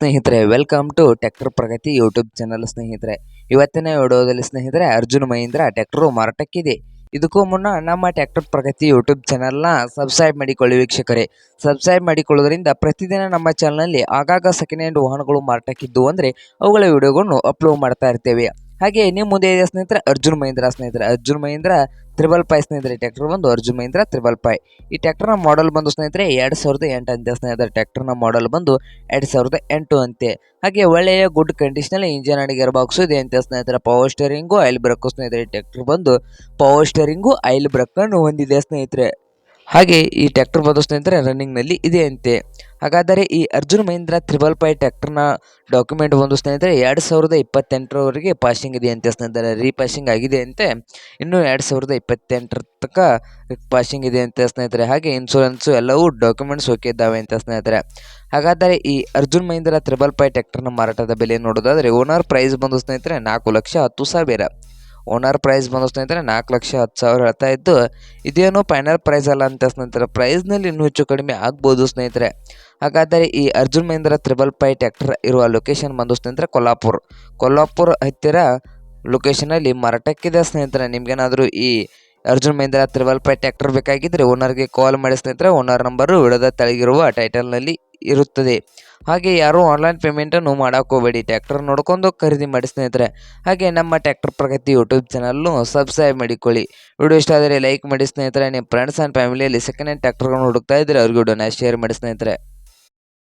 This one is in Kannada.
ಸ್ನೇಹಿತರೆ welcome to tractor Pragati YouTube channel ಸ್ನೇಹಿತರೆ. ಇವತ್ತಿನ ವಿಡಿಯೋದಲ್ಲಿ ಸ್ನೇಹಿತರೆ, ಅರ್ಜುನ್ ಮಹೀಂದ್ರ ಟ್ರ್ಯಾಕ್ಟರ್ ಮಾರಾಟಕ್ಕಿದೆ. ಇದಕ್ಕೂ ಮುನ್ನ ನಮ್ಮ ಟ್ರ್ಯಾಕ್ಟರ್ ಪ್ರಗತಿ ಯೂಟ್ಯೂಬ್ ಚಾನಲ್ನ ಸಬ್ಸ್ಕ್ರೈಬ್ ಮಾಡಿಕೊಳ್ಳಿ ವೀಕ್ಷಕರೇ. ಸಬ್ಸ್ಕ್ರೈಬ್ ಮಾಡಿಕೊಳ್ಳೋದ್ರಿಂದ ಪ್ರತಿದಿನ ನಮ್ಮ ಚಾನಲ್ನಲ್ಲಿ ಆಗಾಗ ಸೆಕೆಂಡ್ ಹ್ಯಾಂಡ್ ವಾಹನಗಳು ಮಾರಾಟಕ್ಕಿದ್ದು ಅಂದರೆ ಅವುಗಳ ವಿಡಿಯೋಗಳನ್ನು ಅಪ್ಲೋಡ್ ಮಾಡ್ತಾ ಇರ್ತೇವೆ. ಹಾಗೆ ನಿಮ್ಮ ಮುಂದೆ ಇದೆ ಸ್ನೇಹಿತರೆ, ಅರ್ಜುನ್ ಮಹೇಂದ್ರ. ಸ್ನೇಹಿತರೆ, ಅರ್ಜುನ್ ಮಹೇಂದ್ರ, ತ್ರಿಬಲ್ ಪೈ ಸ್ನೇಹಿತರೆ ಟ್ಯಾಕ್ಟರ್ ಬಂದು ಅರ್ಜುನ್ ಮಹೇಂದ್ರ, ತ್ರಿಬಲ್ ಪೈ. ಈ ಟ್ಯಾಕ್ಟರ್ನ ಮಾಡೆಲ್ ಬಂದು ಸ್ನೇಹಿತರೆ, ಎರಡು ಸಾವಿರದ ಎಂಟು ಅಂತೆ ಸ್ನೇಹಿತರೆ ಟ್ಯಾಕ್ಟರ್ನ ಮಾಡೆಲ್ ಬಂದು ಎರಡು ಸಾವಿರದ ಎಂಟು ಅಂತೆ ಹಾಗೆ ಒಳ್ಳೆಯ ಗುಡ್ ಕಂಡೀಷನಲ್ಲಿ ಇಂಜಿನ್ ಅಡಿಗೆ ಬಾಕ್ಸು ಇದೆ ಅಂತ ಸ್ನೇಹಿತರೆ. ಪವರ್ ಸ್ಟೇರಿಂಗು ಆಯಿಲ್ ಬ್ರಕ್ಕು ಸ್ನೇಹಿತರೆ ಟ್ಯಾಕ್ಟರ್ ಬಂದು ಪವರ್ ಸ್ಟೇರಿಂಗು ಆಯಿಲ್ ಬ್ರಕ್ಕನ್ನು ಹೊಂದಿದೆ ಸ್ನೇಹಿತರೆ. ಹಾಗೆ ಈ ಟ್ರ್ಯಾಕ್ಟರ್ ಬಂದು ಸ್ನೇಹಿತರೆ ರನ್ನಿಂಗ್ನಲ್ಲಿ ಇದೆ ಅಂತೆ. ಹಾಗಾದರೆ ಈ ಅರ್ಜುನ್ ಮಹೇಂದ್ರ ತ್ರಿಬಲ್ ಪೈ ಟ್ರ್ಯಾಕ್ಟರ್ನ ಡಾಕ್ಯುಮೆಂಟ್ ಒಂದು ಸ್ನೇಹಿತರೆ, ಎರಡು ಸಾವಿರದ ಇಪ್ಪತ್ತೆಂಟರವರೆಗೆ ಪಾಸಿಂಗ್ ಇದೆ ಅಂತ ಸ್ನೇಹಿತರೆ ರೀಪಾಸಿಂಗ್ ಆಗಿದೆ ಅಂತೆ. ಇನ್ನು ಎರಡು ಸಾವಿರದ ಇಪ್ಪತ್ತೆಂಟರ ತನಕ ಪಾಸಿಂಗ್ ಇದೆ ಅಂತ ಸ್ನೇಹಿತರೆ, ಹಾಗೆ ಇನ್ಶೂರೆನ್ಸು ಎಲ್ಲವೂ ಡಾಕ್ಯುಮೆಂಟ್ಸ್ ಓಕೆ ಇದ್ದಾವೆ ಅಂತ ಸ್ನೇಹಿತರೆ. ಹಾಗಾದರೆ ಈ ಅರ್ಜುನ್ ಮಹೀಂದ್ರ ತ್ರಿಬಲ್ ಪೈ ಟ್ರ್ಯಾಕ್ಟರ್ನ ಮಾರಾಟದ ಬೆಲೆ ನೋಡೋದಾದರೆ ಓನರ್ ಪ್ರೈಸ್ ಬಂದು ಸ್ನೇಹಿತರೆ ನಾಲ್ಕು ಲಕ್ಷ ಹತ್ತು ಸಾವಿರ. ಓನರ್ ಪ್ರೈಸ್ ಬಂದು ಸ್ನೇಹಿತರೆ, ನಾಲ್ಕು ಲಕ್ಷ ಹತ್ತು ಸಾವಿರ ಹೇಳ್ತಾ ಇದ್ದು, ಇದೇನು ಫೈನಲ್ ಪ್ರೈಸ್ ಅಲ್ಲ ಅಂತ ಸ್ನೇಹಿತರೆ ಪ್ರೈಸ್ನಲ್ಲಿ ಇನ್ನೂ ಹೆಚ್ಚು ಕಡಿಮೆ ಆಗ್ಬೋದು ಸ್ನೇಹಿತರೆ. ಹಾಗಾದರೆ ಈ Arjun Mahindra triple five tractor ಇರುವ ಲೊಕೇಶನ್ ಬಂದು ಸ್ನೇಹಿತರೆ, ಕೊಲ್ಲಾಪುರ್. ಕೊಲ್ಲಾಪುರ್ ಹತ್ತಿರ ಲೊಕೇಶನಲ್ಲಿ ಮಾರಾಟಕ್ಕಿದೆ ಸ್ನೇಹಿತರೆ. ನಿಮ್ಗೇನಾದರೂ ಈ Arjun Mahindra triple five tractor ಬೇಕಾಗಿದ್ದರೆ ಓನರ್ಗೆ ಕಾಲ್ ಮಾಡಿ ಸ್ನೇಹಿತರೆ. ಓನರ್ ನಂಬರು ವಿಡದ ತೆಳಗಿರುವ ಟೈಟಲ್ನಲ್ಲಿ ಇರುತ್ತದೆ. ಹಾಗೆ ಯಾರೂ ಆನ್ಲೈನ್ ಪೇಮೆಂಟನ್ನು ಮಾಡೋಕ್ಕೆ ಹೋಗಬೇಡಿ. ಟ್ಯಾಕ್ಟರ್ ನೋಡ್ಕೊಂಡು ಖರೀದಿ ಮಾಡಿ ಸ್ನೇಹಿತರೆ. ಹಾಗೆ ನಮ್ಮ ಟ್ಯಾಕ್ಟರ್ ಪ್ರಗತಿ ಯೂಟ್ಯೂಬ್ ಚಾನಲ್ನು ಸಬ್ಸ್ಕ್ರೈಬ್ ಮಾಡಿಕೊಳ್ಳಿ. ವಿಡಿಯೋ ಇಷ್ಟ ಆದರೆ ಲೈಕ್ ಮಾಡಿ ಸ್ನೇಹಿತರೆ. ನಿಮ್ಮ ಫ್ರೆಂಡ್ಸ್ ಆ್ಯಂಡ್ ಫ್ಯಾಮಿಲಿಯಲ್ಲಿ ಸೆಕೆಂಡ್ ಹ್ಯಾಂಡ್ ಟ್ಯಾಕ್ಟರ್ಗಳನ್ನು ಹುಡುಕ್ತಾ ಇದ್ದರೆ ಅವ್ರಿಗೆ ವಿಡಿಯೋನ ಶೇರ್ ಮಾಡಿ ಸ್ನೇಹಿತರೆ.